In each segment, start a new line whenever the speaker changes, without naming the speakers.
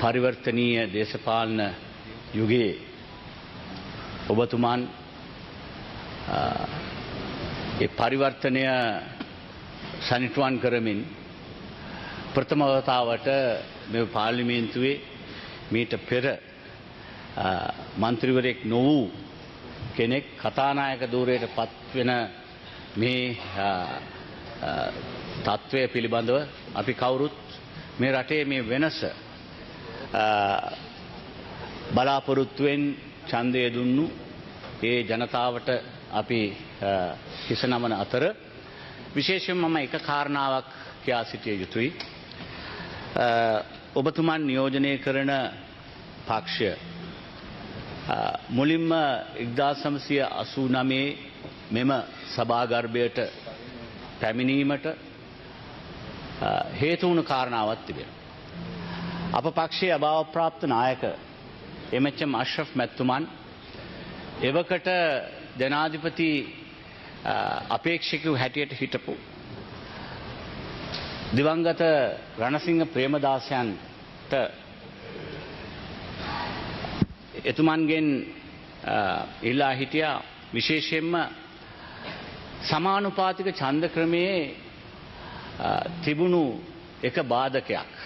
පරිවර්තනීය දේශපාලන යුගයේ ඔබතුමාන් ඒ පරිවර්තනය සනිටුවන් කරමින් ප්‍රථමවතාවට මෙ පාර්ලිමේන්තුවේ මීට පෙර මන්ත්‍රීවරයෙක් නොවූ කෙනෙක් කතානායක දූරයට පත්වෙන මේ තත්ත්වය පිළිබඳව අපි කවුරුත් මේ රටේ මේ වෙනස බලාපොරොත්තුවෙන් ඡන්දය දුන්නු ඒ ජනතාවට අපි හිස නමන අතර විශේෂයෙන් මම එක කාරණාවක් කියා සිටිය යුතුයි. ඔබතුමන් නියෝජනය කරන පක්ෂය මුලින්ම එක්දා සමසය අසූ නමේ මෙම සභාගර්භයට පැමිණීමට හේතුවුණු කාරණාවත් තිබෙන. අප පක්ෂයේ අභාවප්‍රාප්ත නායක එමච්චම් අශ්‍රෆ් මැත්තුමන් එවකට ජනාධිපති අපේක්ෂකව හැටියට හිටපු. දිවංගත රණසිංහ ප්‍රේමදාසයන්ට එතුමන්ගෙන් ඉල්ලා හිටියා විශේෂයෙන්ම සමානුපාතික චන්ද ක්‍රමයේ තිබුණු එක බාධකයක්.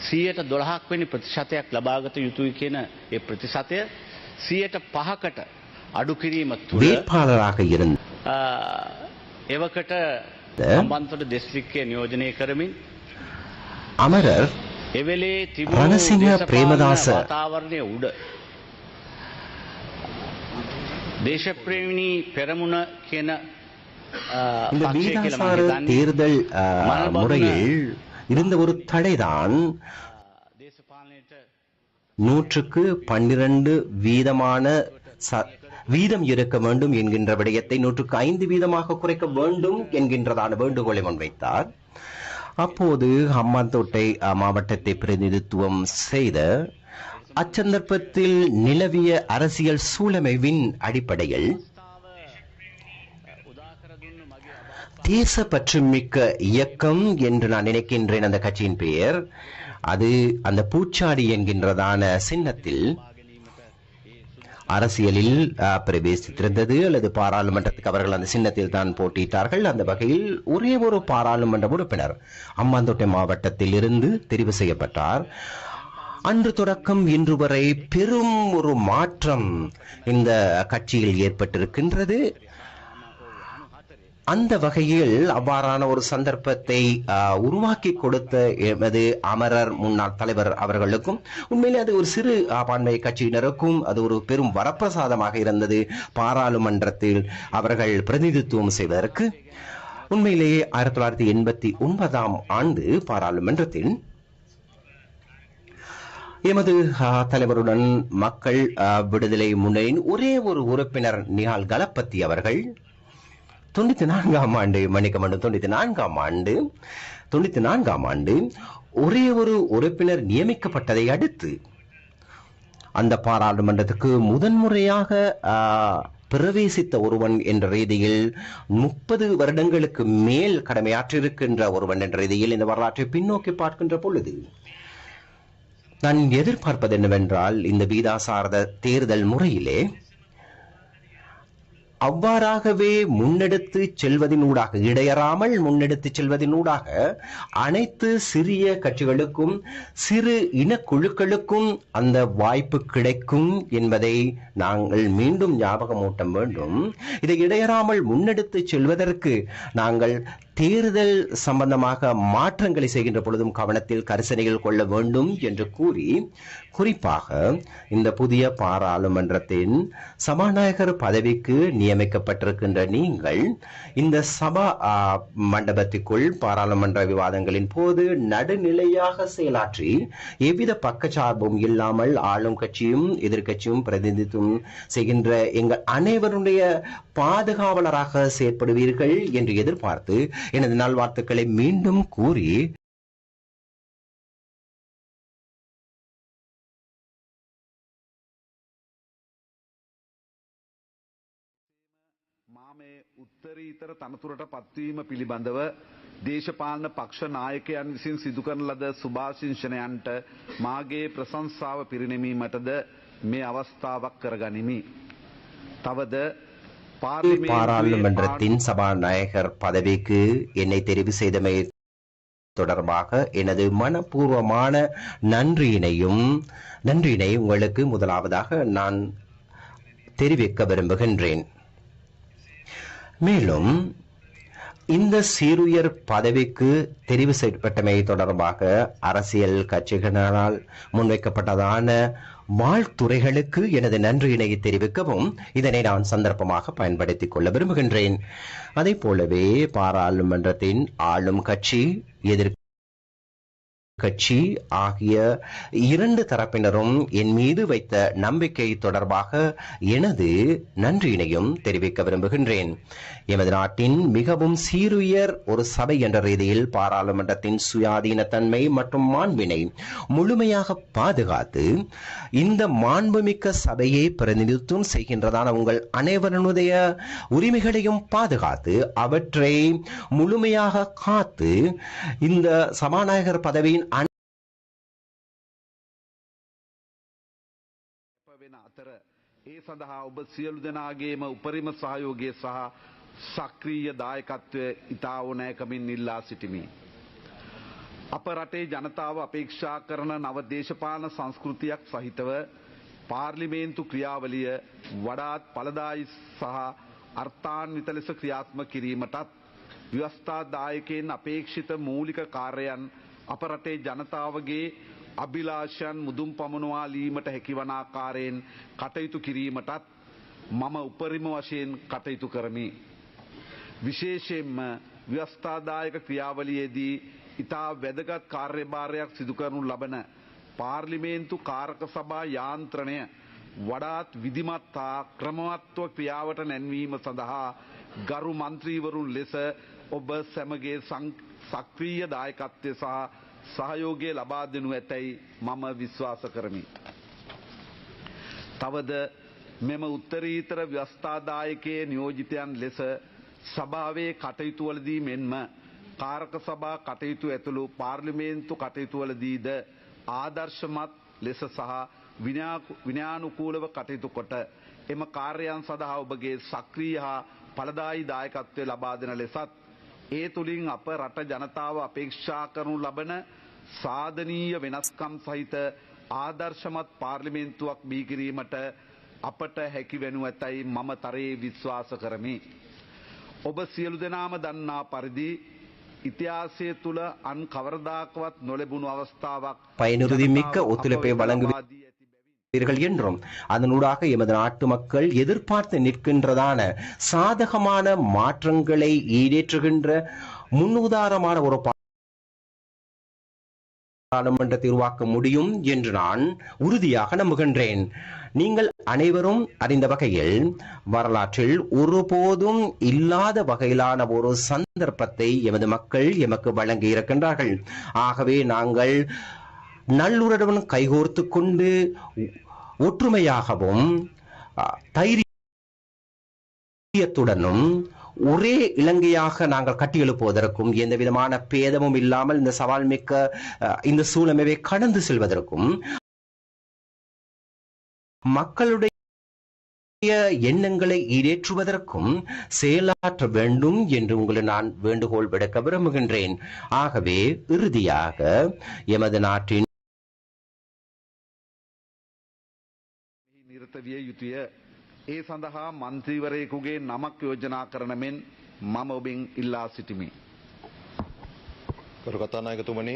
සීයට දොළහක් වැනි ප්‍රතිශතයක් ලබාගත යුතුයි කියන ඒ ප්‍රතිශතය සියයට පහකට අඩු කිරීම තුළ
வேட்பாளராக இருந்த
එවකට සම්බන්තොට දෙස්ත්‍රික්කය නියෝජනය කරමින්
அமரர்
එවෙලේ
රණසිංහ ප්‍රේමදාස.
වාතාවරණය උඩ දේශප්‍රේමිණී පෙරමුණ කියන අ,
இந்த
පක්ෂය කියලා මම
வீதாசார
හිතන්නේ.
தேர்தல் ஆ,
மரபணு-
முறையில் இருந்த ஒரு தடைதான். நூற்றுக்கு பன்னிரண்டு வீதமான வீதம் இருக்க வேண்டும் என்கின்ற விடயத்தை நூற்றுக்கு ஐந்து வீதமாக குறைக்க வேண்டும் என்கின்றதான வேண்டுகோளை முன்வைத்தார் அப்போது ஹம்மாந்தோட்டை மாவட்டத்தை பிரதிநிதித்துவம் செய்த அச்சந்தர்ப்பத்தில் நிலவிய அரசியல் சூழமைவின் அடிப்படையில் தேசப்பற்றுமிக்க இயக்கம் என்று நான் நினைக்கின்றேன் அந்த கட்சியின் பெயர். அது அந்த பூச்சாடி என்கின்றதான சின்னத்தில் அரசியலில் பிரவேசித்திருந்தது அல்லது பாராளுமன்றத்துக்கு அவர்கள் அந்த சின்னத்தில் தான் போட்டியிட்டார்கள். அந்த வகையில் ஒரே ஒரு பாராளுமன்ற உறுப்பினர் அம்மாந்தோட்டை மாவட்டத்தில் இருந்து தெரிவு செய்யப்பட்டார். அன்று தொடக்கம் இன்று வரை பெரும் ஒரு மாற்றம் இந்த கட்சியில் ஏற்பட்டிருக்கின்றது. அந்த வகையில் அவ்வாறான ஒரு சந்தர்ப்பத்தை ஆஹ், உருவாக்கி கொடுத்த எமது அமரர் முன்னாள் தலைவர் அவர்களுக்கும் உண்மையிலே அது ஒரு சிறு பான்மை கட்சியினருக்கும் அது ஒரு பெரும் வரப்பிரசாதமாக இருந்தது. பாராளுமன்றத்தில் அவர்கள் பிரதிநிதித்துவம் செய்வதற்கு உண்மையிலேயே ஆயிரத்தி தொள்ளாயிரத்தி எண்பத்தி ஒன்பதாம் ஆண்டு பாராளுமன்றத்தில் எமது தலைவருடன் மக்கள் ஆஹ், விடுதலை முன்னணியின் ஒரே ஒரு உறுப்பினர் நிகால் கலப்பத்தி அவர்கள் தொண்ணூத்தி நான்காம் ஆண்டு மன்னிக்க தொண்ணூத்தி நான்காம் ஆண்டு தொண்ணூத்தி நான்காம் ஆண்டு ஒரே ஒரு உறுப்பினர் நியமிக்கப்பட்டதை அடுத்து அந்த பாராளுமன்றத்துக்கு முதன்முறையாக ஆஹ், பிரவேசித்த ஒருவன் என்ற ரீதியில் முப்பது வருடங்களுக்கு மேல் கடமையாற்றிருக்கின்ற ஒருவன் என்ற ரீதியில் இந்த வரலாற்றை பின்னோக்கி பார்க்கின்ற பொழுது நான் எதிர்பார்ப்பது என்னவென்றால் இந்த வீதாசாரத தேர்தல் முறையிலே அவ்வாறாகவே முன்னெடுத்து செல்வதினூடாக இடையறாமல் முன்னெடுத்து செல்வதினூடாக அனைத்து சிறிய கட்சிகளுக்கும் சிறு இனக்குழுக்களுக்கும் அந்த வாய்ப்பு கிடைக்கும் என்பதை நாங்கள் மீண்டும் ஞாபகமூட்ட வேண்டும். இதை இடையறாமல் முன்னெடுத்து செல்வதற்கு நாங்கள் தேர்தல் சம்பந்தமாக மாற்றங்களை செய்கின்ற பொழுதும் கவனத்தில் கரிசனைகள் கொள்ள வேண்டும் என்று கூறி குறிப்பாக இந்த புதிய பாராளுமன்றத்தின் சபாநாயகர் பதவிக்கு நியமிக்கப்பட்டிருக்கின்ற நீங்கள் இந்த சபா ஆ, மண்டபத்திற்குள் பாராளுமன்ற விவாதங்களின் போது நடுநிலையாக செயலாற்றி எவ்வித பக்கச்சார்பும் இல்லாமல் ஆளும் கட்சியும் எதிர்க்கட்சியும் பிரதிநிதித்துவம் செய்கின்ற எங்கள் அனைவருடைய பாதுகாவலராக செயற்படுவீர்கள் என்று எதிர்பார்த்து எனது நல்வாழ்த்துக்களை மீண்டும் கூறி
මා මේ උත්තරීතර තනතුරට පත්වීම පිළිබඳව දේශපාලන පක්ෂ නායකයන් විසින් සිදු කරන ලද සුභාශිංෂණයන්ට මාගේ ප්‍රශංසාව පිරිනැමීමටද මේ අවස්ථාවක් කරගනිමි. තවද පාර්ලිමේන්තුවේ
பாராளுமன்றத்தின் சபாநாயகர் பதவிக்கு என்னை தெரிவு செய்தமை தொடர்பாக எனது மனப்பூர்வமான நன்றியினையும் நன்றியினை உங்களுக்கு முதலாவதாக நான் தெரிவிக்க விரும்புகின்றேன். மேலும் இந்த சீருயர் பதவிக்கு தெரிவு செய்யப்பட்டமை தொடர்பாக அரசியல் கட்சிகளால் முன்வைக்கப்பட்டதான வாழ்த்துறைகளுக்கு எனது நன்றியினை தெரிவிக்கவும் இதனை நான் சந்தர்ப்பமாக பயன்படுத்திக் கொள்ள விரும்புகின்றேன். அதே போலவே பாராளுமன்றத்தின் ஆளும் கட்சி எதிர்ப்பு கட்சி ஆகிய இரண்டு தரப்பினரும் என் மீது வைத்த நம்பிக்கை தொடர்பாக எனது நன்றியினையும் தெரிவிக்க விரும்புகின்றேன். எமது நாட்டின் மிகவும் சீருயர் ஒரு சபை என்ற ரீதியில் பாராளுமன்றத்தின் சுயாதீன தன்மை மற்றும் மாண்பினை முழுமையாக பாதுகாத்து இந்த மாண்புமிக்க சபையை பிரதிநிதித்துவம் செய்கின்றதான உங்கள் அனைவருடைய உரிமைகளையும் பாதுகாத்து அவற்றை முழுமையாக காத்து இந்த சபாநாயகர் பதவியின்
ඒ සඳහා ඔබ සියලු දෙනාගේම උපරිම සහයෝගය සහ සක්‍රීය දායකත්වය ඉතා ඕනෑකමින් ඉල්ලා සිටිමි. අප රටේ ජනතාව අපේක්ෂා කරන නව දේශපාලන සංස්කෘතියක් සහිතව පාර්ලිමේන්තු ක්‍රියාවලිය වඩාත් පලදායි සහ අර්ථාන්විත ලෙස ක්‍රියාත්ම කිරීමටත් ව්‍යවස්ථාදායකයෙන් අපේක්ෂිත මූලික කාර්යයන් අප රටේ ජනතාවගේ අභිලාෂයන් මුදුම් පමණවාලීමට හැකිවන ආකාරයෙන් කටයුතු කිරීමටත් මම උපරිම වශයෙන් කටයුතු කරමි. විශේෂයෙන්ම ව්‍යවස්ථාදායක ක්‍රියාවලියේදී ඉතා වැදගත් කාර්යභාරයක් සිදුකරනු ලබන පාර්ලිමේන්තු කාරක සභා යාන්ත්‍රණය වඩාත් විදිමත් හා ක්‍රමවත්ව ක්‍රියාවට නැන්වීම සඳහා ගරු මන්ත්‍රීවරුන් ලෙස ඔබ සැමගේ සක්‍රීය දායකත්වය සහ සහයෝගය ලබා දෙනු ඇතැයි මම විශ්වාස කරමි. තවද මෙම උත්තරීතර ව්‍යස්ථාදායකයේ නියෝජිතයන් ලෙස සභාවේ කටයුතුවලදී මෙන්ම කාරක සභා කටයුතු ඇතුළු පාර්ලිමේන්තු කටයුතුවලදීද ආදර්ශමත් ලෙස සහ විනානුකූලව කටයුතු කොට එම කාර්යයන් සඳහා ඔබගේ සක්‍රිය හා පලදායි දායකත්වය ලබා දෙන ලෙසත් ඒ තුළින් අප රට ජනතාව අපේක්ෂා කරනු ලබන සාධනීය වෙනස්කම් සහිත ආදර්ශමත් පාර්ලිමේන්තුවක් බීකිරීමට අපට හැකිවැනු ඇතැයි මම තරයේ විශ්වාස කරමි. ඔබ සියලු දෙනාම දන්නා පරිදි ඉතිහාසය තුළ අන් කවරදාකවත් නොලැබුණු අවස්ථාවක් පයනුරුදිමික්ක ඔතුලපේ බලංගවාදී
இருக்கிறீர்கள் என்றும் அதனூடாக எமது நாட்டு மக்கள் எதிர்பார்த்து நிற்கின்றதான சாதகமான மாற்றங்களை ஈடேற்றுகின்ற முன்னுதாரணமான ஒரு பாராளுமன்றத்தை உருவாக்க முடியும் என்று நான் உறுதியாக நம்புகின்றேன். நீங்கள் அனைவரும் அறிந்த வகையில் வரலாற்றில் ஒருபோதும் இல்லாத வகையிலான ஒரு சந்தர்ப்பத்தை எமது மக்கள் எமக்கு வழங்கி இருக்கின்றார்கள். ஆகவே நாங்கள் நல்லுறவுடன் கைகோர்த்து கொண்டு ஒற்றுமையாகவும் தைரியத்துடனும் ஒரே இலங்கையாக நாங்கள் கட்டியெழுப்புவதற்கும் எந்த விதமான பேதமும் இல்லாமல் இந்த சவால் மிக்க இந்த சூழமைவை கடந்து செல்வதற்கும் மக்களுடைய எண்ணங்களை ஈடேற்றுவதற்கும் செயலாற்ற வேண்டும் என்று உங்களை நான் வேண்டுகோள் விடுக்க விரும்புகின்றேன். ஆகவே இறுதியாக எமது நாட்டின்
නිරත විය යුතුය. ඒ සඳහා මන්ත්‍රීවරයෙකුගේ නමක් යෝජනා කරන මෙන් මම ඔබෙන් ඉල්ලා සිටිමි.
කරු කතානායකතුමනි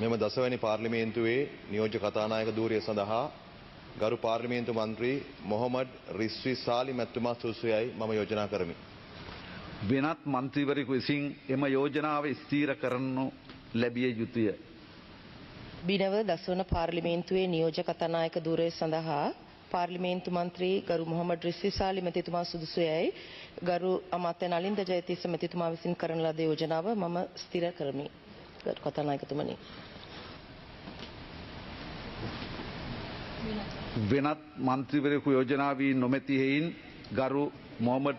මෙම දසවැනි පාර්ලිමේන්තුවේ නියෝජ්‍ය කතානායක ධූරිය සඳහා ගරු පාර්ලිමේන්තු මන්ත්‍රී මොහොමඩ් රිස්වි සාලි මැතිතුමා සුසුයයි මම යෝජනා කරමි.
වෙනත් මන්ත්‍රීවරයෙකු විසින් එම යෝජනාව ස්ථීර කරනු ලැබිය යුතුය.
බිනව දස්වන පාර්ලිමේන්තුවේ නියෝජ කතානායක ධූරය සඳහා පාර්ලිමේන්තු මන්ත්‍රී ගරු මොහොමඩ් රිස්විසාලි මැතිතුමා සුදුසුයයි ගරු අමාත්‍ය නලින්ද ජයතිස්ස මැතිතුමා විසින් කරන ලද යෝජනාව මම ස්ථිර කරමි. ගරු කතානායකතුමනි.
වෙනත් මන්ත්‍රීවරයෙකු යෝජනා වී නොමැති හෙයින් ගරු මොහමඩ්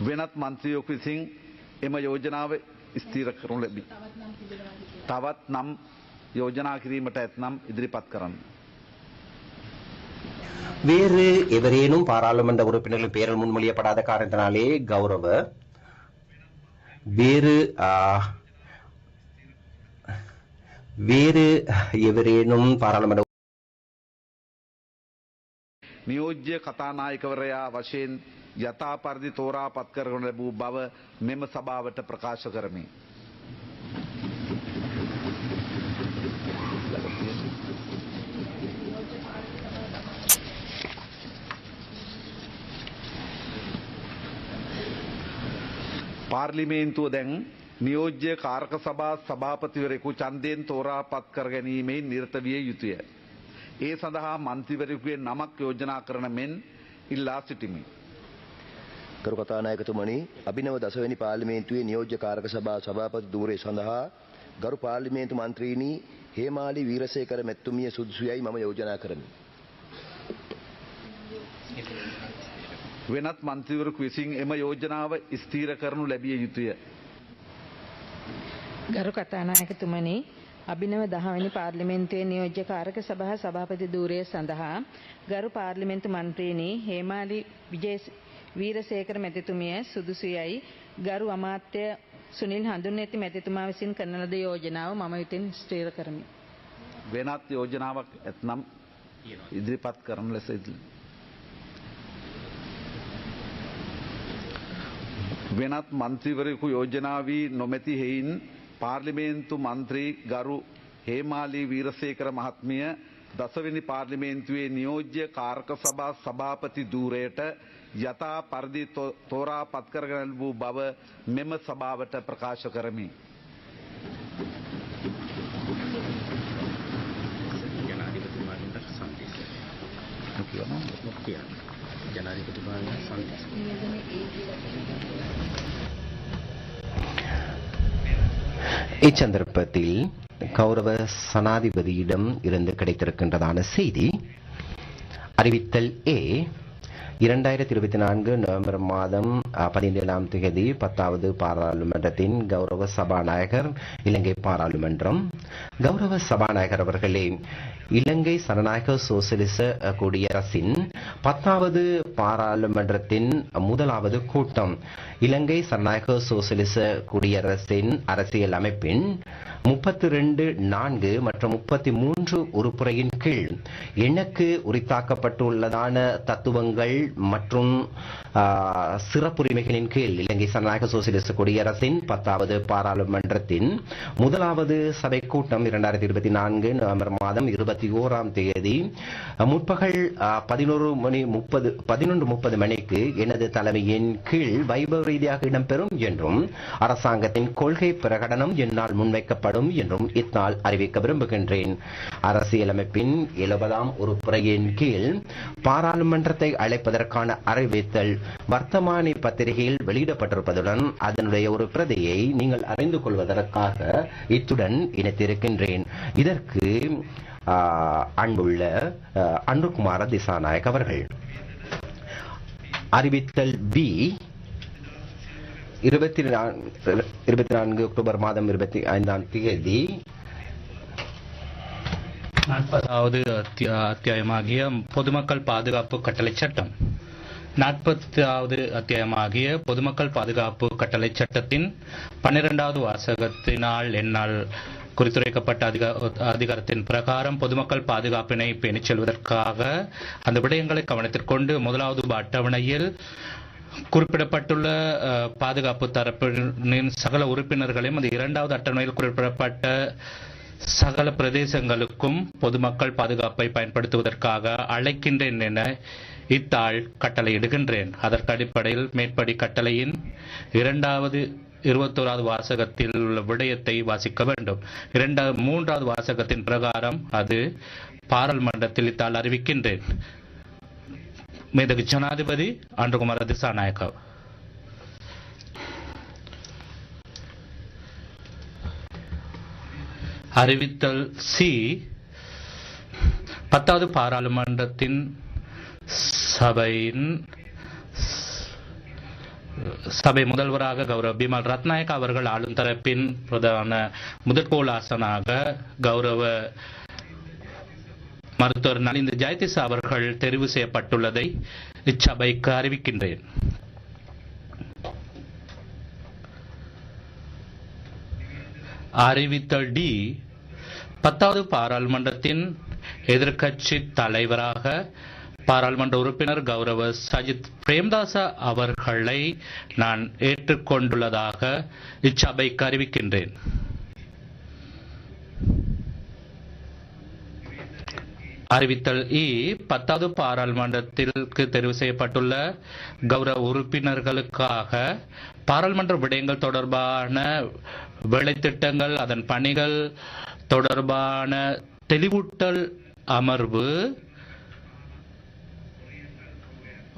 වෙනත් මන්ත්‍රියෝක විසින් එම යෝජනාව ස්ථීර කරනු ලැබී. තවත් නම් යෝජනා කිරීමට ඇත්නම් ඉදිරිපත් කරන්න.
வேறு எவரேனும் பாராளுமன்ற உறுப்பினர்கள் பெயரில் முன்மொழியப்படாத காரணத்தினாலே கௌரவ வேறு ஆ, வேறு எவரேனும் பாராளுமன்ற
නියෝජ්‍ය කතානායකවරයා වශයෙන් යථා පරිදි තෝරා පත් කරගනු ලැබූ බව මෙම සභාවට ප්‍රකාශ කරමි. පාර්ලිමේන්තුව දැන් නියෝජ්‍ය කාරක සභා සභාපතිවරෙකු චන්දයෙන් තෝරා පත් කර ගැනීමෙන් නිරත විය යුතුය. ඒ සඳහා මන්ත්‍රීවරයෙකුගේ නමක් යෝජනා කරන මෙන් ඉල්ලා සිටිමි.
කරු කතානායකතුමනි අභිනව දසවැනි පාර්ලිමේන්තුවේ නියෝජ්‍ය කාරක සභා සභාපති ධූරය සඳහා ගරු පාර්ලිමේන්තු මන්ත්‍රීනි හේමාලි වීරසේකර මැතිතුමිය සුදුසුයයි මම යෝජනා කරමි.
වෙනත් මන්ත්‍රීවරකු විසින් එම යෝජනාව ස්ථීර කරනු ලැබිය යුතුය.
ගරු කතානායකතුමනි අභිනව දහවැනි පාර්ලිමේන්තුවේ නියෝජ්‍ය කාරක සභා සභාපති ධූරය සඳහා ගරු පාර්ලිමේන්තු මන්ත්‍රීනි හේමාලි විජේ වීරසේකර මැතිතුමිය සුදුසුයයි ගරු අමාත්‍ය සුනිල් හඳුන්වැති මැතිතුමා විසින් කරන ලද යෝජනාව මම විසින් ස්ථීර කරමි.
වෙනත් යෝජනාවක් ඇත්නම් ඉදිරිපත් කරන ලෙස ඉදිලි. වෙනත් මන්ත්‍රීවරයෙකු යෝජනාවී නොමැති හෙයින් පාර්ලිමේන්තු මන්ත්‍රී ගරු හේමාලී වීරසේකර මහත්මිය දසවෙනි පාර්ලිමේන්තුවේ නියෝජ්‍ය කාරක සභා සභාපති ධූරයට යථා පරිදි තෝරා පත්කරගන වූ බව මෙම සභාවට ප්‍රකාශ කරමි.
ජනාධිපතිතුමාට සන්දේශ.
இச்சந்தர்ப்பத்தில் கௌரவ சனாதிபதியிடம் இருந்து கிடைத்திருக்கின்றதான செய்தி. அறிவித்தல் ஏ இரண்டாயிரத்தி இருபத்தி நான்கு நவம்பர் மாதம் பதினேழாம் தேதி பத்தாவது பாராளுமன்றத்தின் கௌரவ சபாநாயகர் இலங்கை பாராளுமன்றம். கௌரவ சபாநாயகர் அவர்களே இலங்கை சனநாயக சோசியலிச குடியரசின் பத்தாவது பாராளுமன்றத்தின் முதலாவது கூட்டம் இலங்கை சனநாயக சோசியலிச குடியரசின் அரசியல் அமைப்பின் முப்பத்தி ரெண்டு நான்கு மற்றும் முப்பத்தி மூன்று உறுப்புறையின் கீழ் எனக்கு உரித்தாக்கப்பட்டுள்ளதான தத்துவங்கள் மற்றும் சிறப்புரிமைகளின் கீழ் இலங்கை சனநாயக சோசியலிச குடியரசின் பத்தாவது பாராளுமன்றத்தின் முதலாவது சபை கூட்டம் இரண்டாயிரத்தி இருபத்தி நான்கு நவம்பர் மாதம் இருபத்தி ஓராம் தேதி முற்பகல் பதினோரு மணி முப்பது பதினொன்று முப்பது மணிக்கு எனது தலைமையின் கீழ் வைபவ ரீதியாக இடம்பெறும் என்றும் அரசாங்கத்தின் கொள்கை பிரகடனம் என்னால் முன்வைக்கப்படும் என்றும் இந்நாள் அறிவிக்க விரும்புகின்றேன். அரசியலமைப்பின் எழுபதாம் உறுப்புரையின் கீழ் பாராளுமன்றத்தை அழைப்பதற்கான அறிவித்தல் வர்த்தமானி பத்திரிகையில் வெளியிடப்பட்டிருப்பதுடன் அதனுடைய ஒரு பிரதியை நீங்கள் அறிந்து கொள்வதற்காக இத்துடன் இணைத்திருக்கின்றேன். இதற்கு அன்புள்ள அன்புகுமார திசாநாயக் அவர்கள். அறிவித்தல் பி இருபத்தி இருபத்தி நான்கு அக்டோபர் மாதம் இருபத்தி ஐந்தாம் தேதி
நாற்பதாவது அத்தியாயமாகிய பொதுமக்கள் பாதுகாப்பு கட்டளை சட்டம். நாற்பதாவது அத்தியாயமாகிய பொதுமக்கள் பாதுகாப்பு கட்டளை சட்டத்தின் பன்னிரெண்டாவது வாசகத்தினால் என்னால் குறித்துரைக்கப்பட்ட அதிகார அதிகாரத்தின் பிரகாரம் பொதுமக்கள் பாதுகாப்பினை பேணிச் செல்வதற்காக அந்த விடயங்களை கவனத்திற்கொண்டு முதலாவது அட்டவணையில் குறிப்பிடப்பட்டுள்ள பாதுகாப்பு தரப்பினின் சகல உறுப்பினர்களையும் அந்த இரண்டாவது அட்டவணையில் குறிப்பிடப்பட்ட சகல பிரதேசங்களுக்கும் பொதுமக்கள் பாதுகாப்பை பயன்படுத்துவதற்காக அழைக்கின்றேன் என இத்தாள் கட்டளையிடுகின்றேன். அதற்கு அடிப்படையில் மேற்படி கட்டளையின் இரண்டாவது இருபத்தோராவது வாசகத்தில் உள்ள விடயத்தை வாசிக்க வேண்டும். இரண்டாவது மூன்றாவது வாசகத்தின் பிரகாரம் அது பாராளுமன்றத்தில் இத்தாள் அறிவிக்கின்றேன். மேதகு ஜனாதிபதி அன்றுகுமார திசாநாயக்க அறிவித்தல் சி பத்தாவது பாராளுமன்றத்தின் சபையின் சபை முதல்வராக கௌரவ பிமல் ரத்நாயக் அவர்கள் ஆளும் தரப்பின் பிரதான முதற்கோள் ஆசனாக கௌரவ மருத்துவர் நலிந்த ஜெயதிசா அவர்கள் தெரிவு செய்யப்பட்டுள்ளதை இச்சபைக்கு அறிவிக்கின்றேன். அறிவித்தல் டி. பத்தாவது பாராளுமன்றத்தின் எதிர்க்கட்சி தலைவராக பாராளுமன்ற உறுப்பினர் கௌரவ சஜித் பிரேம்தாச அவர்களை நான் ஏற்றுக்கொண்டுள்ளதாக இச்சபைக்கு அறிவிக்கின்றேன். அறிவித்தல். இ பத்தாவது பாராளுமன்றத்திற்கு தெரிவு செய்யப்பட்டுள்ள கௌரவ உறுப்பினர்களுக்காக பாராளுமன்ற விடயங்கள் தொடர்பான வேலைத்திட்டங்கள் அதன் பணிகள் தொடர்பான தெளிவூட்டல் அமர்வு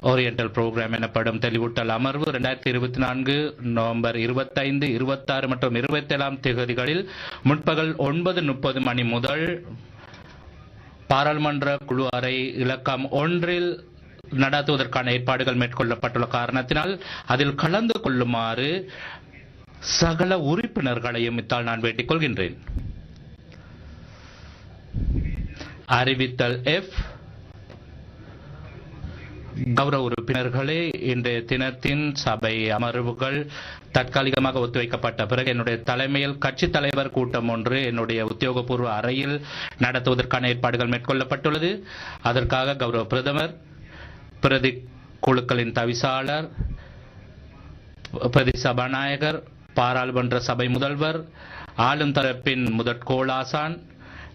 ஓரியண்டல் புரோகிராம் எனப்படும் தெளிவூட்டல் அமர்வு இரண்டாயிரத்தி இருபத்தி நான்கு நவம்பர் இருபத்தைந்து இருபத்தாறு மற்றும் இருபத்தேழாம் தேதிகளில் முற்பகல் ஒன்பது முப்பது மணி முதல் பாராளுமன்ற குழு அறை இலக்கம் ஒன்றில் நடத்துவதற்கான ஏற்பாடுகள் மேற்கொள்ளப்பட்டுள்ள காரணத்தினால் அதில் கலந்து கொள்ளுமாறு சகல உறுப்பினர்களையும் இத்தால் நான் வேண்டிக் கொள்கின்றேன். அறிவித்தல் எஃப் கௌரவ உறுப்பினர்களே இன்றைய தினத்தின் சபை அமர்வுகள் தற்காலிகமாக ஒத்திவைக்கப்பட்ட பிறகு என்னுடைய தலைமையில் கட்சி தலைவர் கூட்டம் ஒன்று என்னுடைய உத்தியோகபூர்வ அறையில் நடத்துவதற்கான ஏற்பாடுகள் மேற்கொள்ளப்பட்டுள்ளது. அதற்காக கௌரவ பிரதமர் பிரதி குழுக்களின் தவிசாளர் பிரதி சபாநாயகர் பாராளுமன்ற சபை முதல்வர் ஆளும் தரப்பின் முதற்கோளாசான்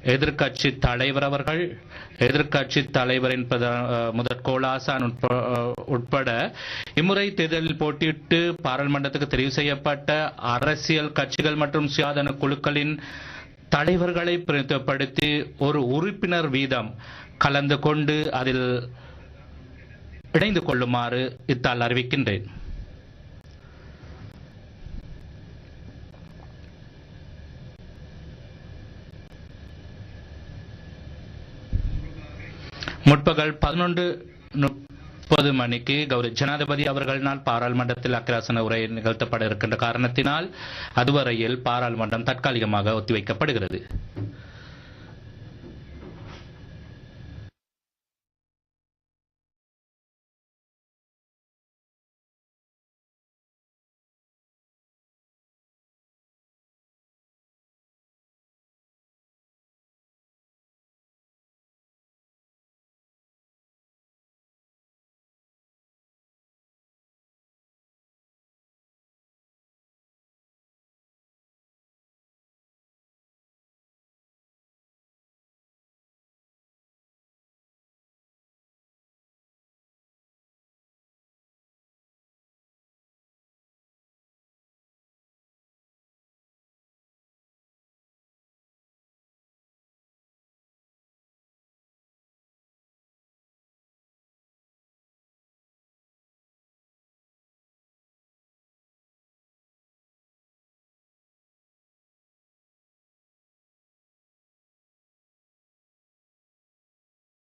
எதிர்க்கட்சி தலைவர் அவர்கள் எதிர்க்கட்சி தலைவரின் பிரத- அஹ் உட்ப- உட்பட இம்முறை தேர்தலில் போட்டியிட்டு பாராளுமன்றத்துக்கு தெரிவு செய்யப்பட்ட அரசியல் கட்சிகள் மற்றும் சுயாதன குழுக்களின் தலைவர்களை பிரதிநிதித்துவப்படுத்தி ஒரு உறுப்பினர் வீதம் கலந்து கொண்டு அதில் இணைந்து கொள்ளுமாறு இத்தால் அறிவிக்கின்றேன். முற்பகல் பதினொன்று முப்பது மணிக்கு கௌரி ஜனாதிபதி அவர்களினால் பாராளுமன்றத்தில் அக்கிராசன உரை நிகழ்த்தப்பட இருக்கின்ற காரணத்தினால் அதுவரையில் பாராளுமன்றம் தற்காலிகமாக ஒத்திவைக்கப்படுகிறது.